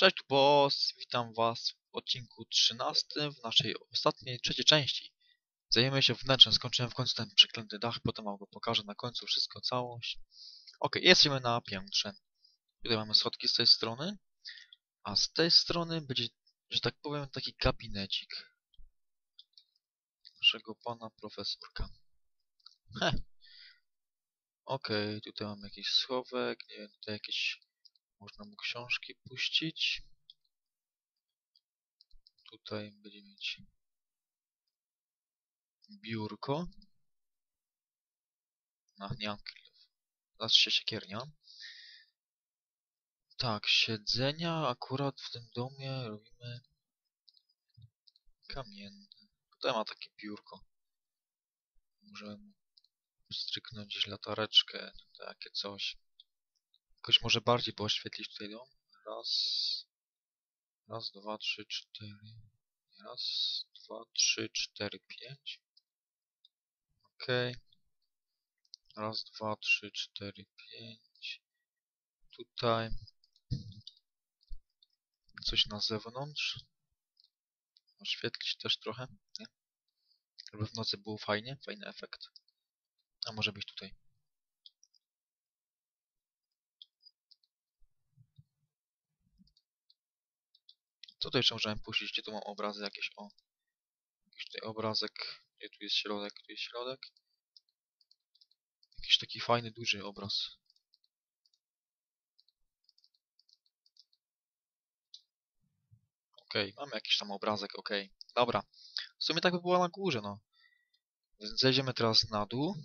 Cześć, boss, witam was w odcinku 13 w naszej ostatniej, trzeciej części. Zajmiemy się wnętrzem, skończyłem w końcu ten przeklęty dach, potem wam go pokażę na końcu wszystko, całość. Ok, jesteśmy na piętrze. Tutaj mamy schodki z tej strony, a z tej strony będzie, że tak powiem, taki gabinecik naszego pana profesorka. Heh. Okej, tutaj mamy jakiś schowek, nie wiem, tutaj jakieś można mu książki puścić. Tutaj będzie mieć biurko. Ach, nie mam killów. Znaczy siekiernia. Tak, siedzenia akurat w tym domie robimy kamienne. Tutaj ma takie biurko. Możemy stryknąć gdzieś latareczkę, takie coś. Jakoś może bardziej pooświetlić tutaj dom. Raz, raz, dwa, trzy, cztery. Raz, dwa, trzy, cztery, pięć. Okej. Raz, dwa, trzy, cztery, pięć. Tutaj. Coś na zewnątrz. Oświetlić też trochę, nie? Żeby w nocy było fajnie, fajny efekt. A może być tutaj. Co tu jeszcze możemy puścić? Gdzie tu mam obrazy jakieś? O. Jakiś tutaj obrazek. Gdzie tu jest środek? Tu jest środek. Jakiś taki fajny, duży obraz. Okej, mamy jakiś tam obrazek, okej. Dobra. W sumie tak by było na górze, no. Zejdziemy teraz na dół.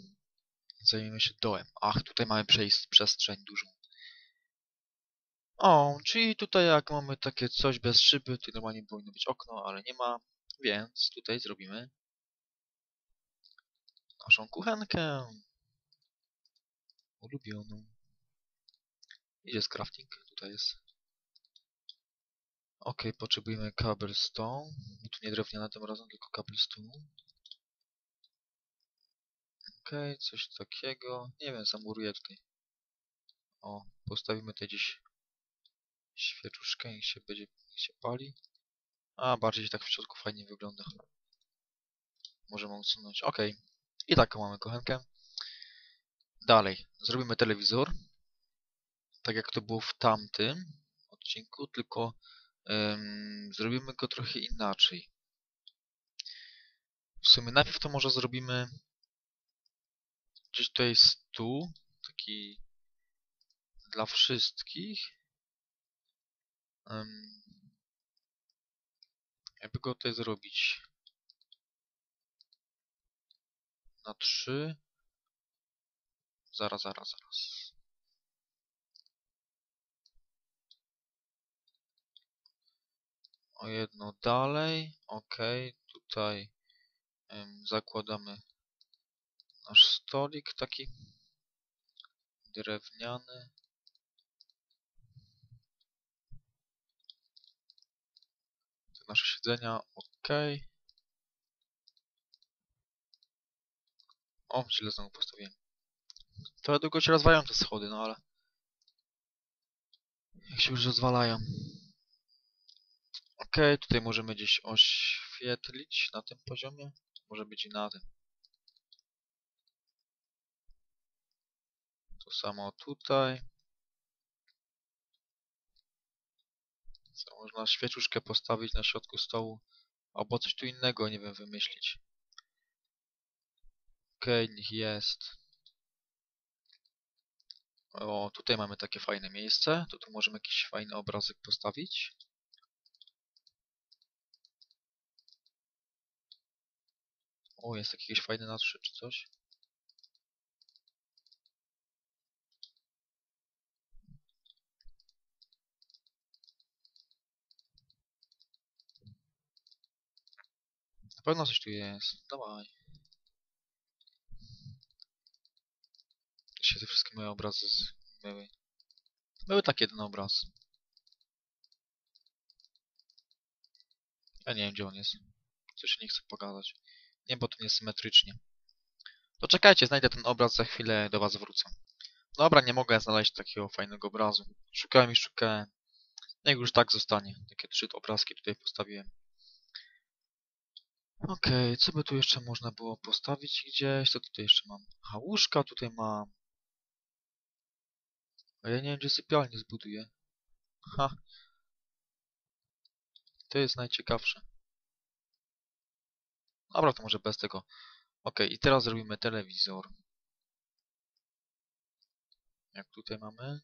Zajmiemy się dołem. Ach, tutaj mamy przejść przestrzeń dużą. O, czyli tutaj jak mamy takie coś bez szyby, to normalnie powinno być okno, ale nie ma, więc tutaj zrobimy naszą kuchenkę ulubioną. Idzie z crafting, tutaj jest. Ok, potrzebujemy cobblestone. I tu nie drewniana tym razem, tylko cobblestone. Ok, coś takiego. Nie wiem, zamuruję tutaj. O, postawimy tutaj gdzieś świeczuszkę, niech się będzie, się pali. A, bardziej tak w środku fajnie wygląda. Możemy usunąć. Ok. I taką mamy kochenkę. Dalej. Zrobimy telewizor. Tak jak to było w tamtym odcinku, tylko um, zrobimy go trochę inaczej. W sumie najpierw to może zrobimy gdzieś tutaj stół, taki dla wszystkich. Jakby go tutaj zrobić? Na 3 zaraz, zaraz, zaraz. O jedno dalej ok, tutaj um, zakładamy nasz stolik taki drewniany nasze siedzenia, ok. O, źle znowu postawiłem. Trochę długo się rozwalają te schody, no ale... Jak się już rozwalają. Ok, tutaj możemy gdzieś oświetlić na tym poziomie. Może być i na tym. To samo tutaj. Można świeczuszkę postawić na środku stołu. Albo coś tu innego, nie wiem, wymyślić. Okej, okay, niech jest. O, tutaj mamy takie fajne miejsce. To tu możemy jakiś fajny obrazek postawić. O, jest jakiś fajny natrze czy coś. Pewno coś tu jest. Dawaj. Się te wszystkie moje obrazy były. Były tak jeden obraz. Ja nie wiem gdzie on jest. Coś nie chcę pogadać. Nie, bo to niesymetrycznie. To czekajcie, znajdę ten obraz, za chwilę do was wrócę. Dobra, nie mogę znaleźć takiego fajnego obrazu. Szukałem i szukałem. Niech już tak zostanie. Takie trzy obrazki tutaj postawiłem. Okej, co by tu jeszcze można było postawić gdzieś? Co tutaj jeszcze mam? A łóżka tutaj mam. A ja nie wiem, gdzie sypialnię zbuduję. Ha. To jest najciekawsze. Dobra, to może bez tego. Okej, i teraz zrobimy telewizor. Jak tutaj mamy?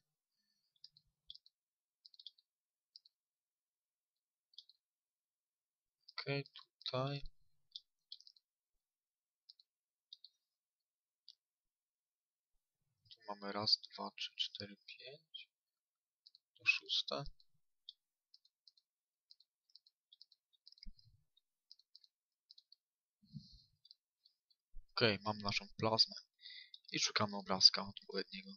Okej, tutaj. Tu mamy raz, dwa, trzy, cztery, pięć. To szóste. Okej, mam naszą plazmę. I szukamy obrazka odpowiedniego.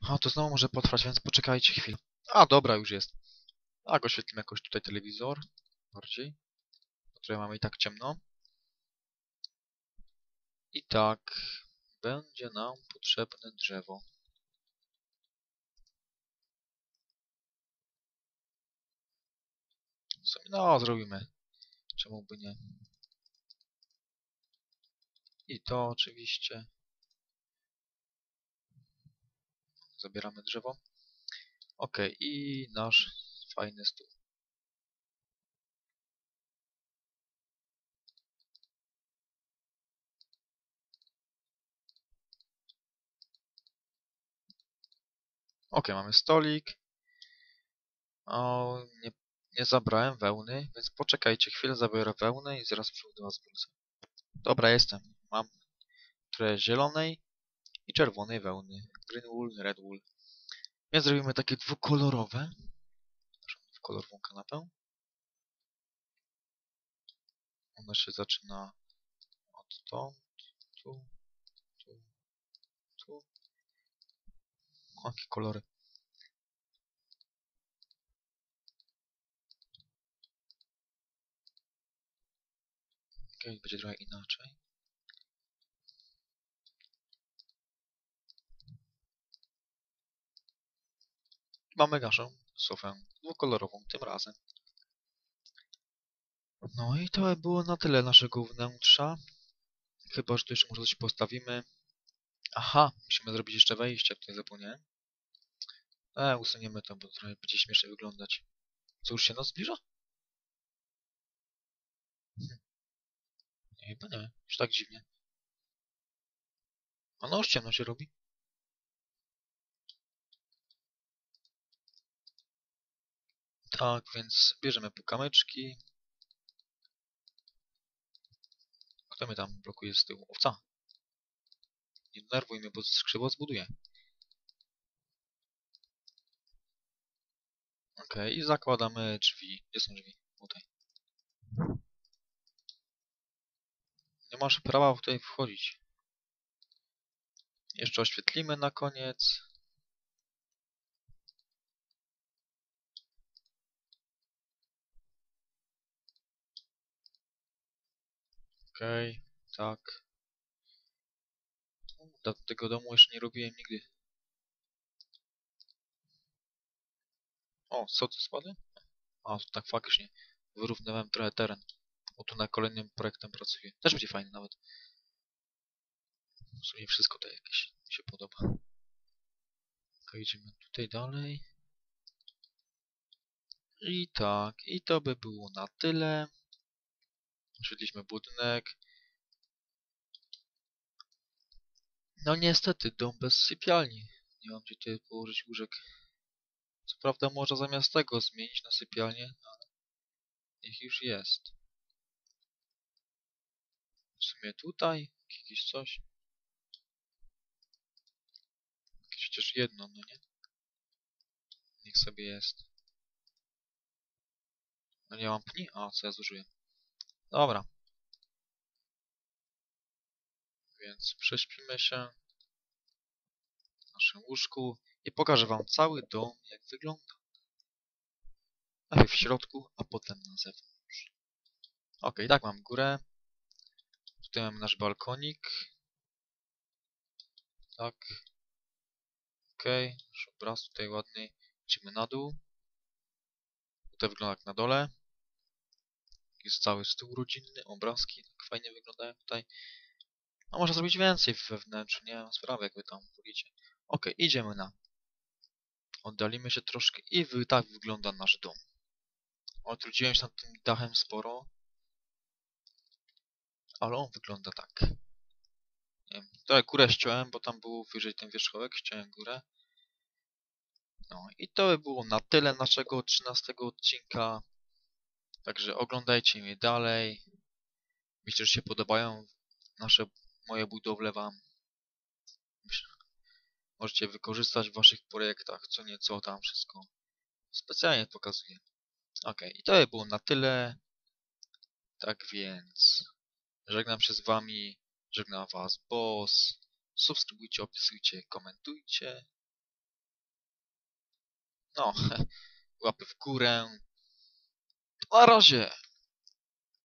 A, to znowu może potrwać, więc poczekajcie chwilę. A, dobra, już jest. Tak, oświetlimy jakoś tutaj telewizor. Bardziej. Tutaj mamy i tak ciemno. I tak, będzie nam potrzebne drzewo. W sumie, no, zrobimy. Czemu by nie? I to oczywiście. Zabieramy drzewo. Ok, i nasz fajny stół. Ok, mamy stolik. O, nie, nie zabrałem wełny, więc poczekajcie chwilę, zabiorę wełnę i zaraz do was wrócę. Dobra, jestem. Mam trochę zielonej i czerwonej wełny. Green wool, red wool. Więc zrobimy takie dwukolorowe. Dwukolorową kanapę. Ona się zaczyna od to, tu, tu, O, jakie kolory. Ok, będzie trochę inaczej. Mamy naszą sofę dwukolorową tym razem. No i to by było na tyle naszego wnętrza. Chyba, że tu jeszcze może coś postawimy. Aha, musimy zrobić jeszcze wejście, tutaj zapomniałem. E, usuniemy to, bo trochę będzie śmiesznie wyglądać. Co, już się noc zbliża? Hm. Chyba nie, już tak dziwnie. A no już ciemno się robi. Tak, więc bierzemy pukamyczki. Kto mnie tam blokuje z tyłu? Owca. Nie denerwuj mnie, bo skrzydło zbuduję. Ok, i zakładamy drzwi. Gdzie są drzwi? Tutaj. Nie masz prawa tutaj wchodzić. Jeszcze oświetlimy na koniec. Okay, tak. Do tego domu jeszcze nie robiłem nigdy. O, co tu spadły? A, tak faktycznie. Wyrównywałem trochę teren. O, tu na kolejnym projektem pracuję. Też będzie fajny nawet. W sumie wszystko to jakieś mi się podoba. Ok, idziemy tutaj dalej. I tak, i to by było na tyle. Oświetliliśmy budynek. No niestety, dom bez sypialni. Nie mam gdzie tutaj położyć łóżek. Co prawda można zamiast tego zmienić na sypialnię, ale niech już jest. W sumie tutaj jakieś coś. Jakieś chociaż jedno, no nie? Niech sobie jest. No nie mam pni? A, co ja zużyłem. Dobra. Więc prześpimy się w naszym łóżku i pokażę wam cały dom, jak wygląda. Najpierw w środku, a potem na zewnątrz. Ok, tak mam górę. Tutaj mamy nasz balkonik. Tak. Okej, nasz obraz tutaj ładny. Idziemy na dół. Tutaj wygląda jak na dole. Jest cały stół rodzinny, obrazki tak fajnie wyglądają tutaj. A można zrobić więcej we nie mam sprawy jak wy tam wolicie. Okej, idziemy na. Oddalimy się troszkę i tak wygląda nasz dom. Otrudziłem się nad tym dachem sporo. Ale on wygląda tak. Nie wiem, tutaj górę ściąłem, bo tam był wyżej ten wierzchołek, ściąłem górę. No i to by było na tyle naszego 13 odcinka. Także oglądajcie mnie dalej. Myślę, że się podobają nasze, moje budowle wam. Możecie wykorzystać w waszych projektach, co nieco tam wszystko. Specjalnie pokazuję. Ok, i to by było na tyle. Tak więc żegnam się z wami. Żegnam was boss. Subskrybujcie, opisujcie, komentujcie. No, łapy w górę. Na razie!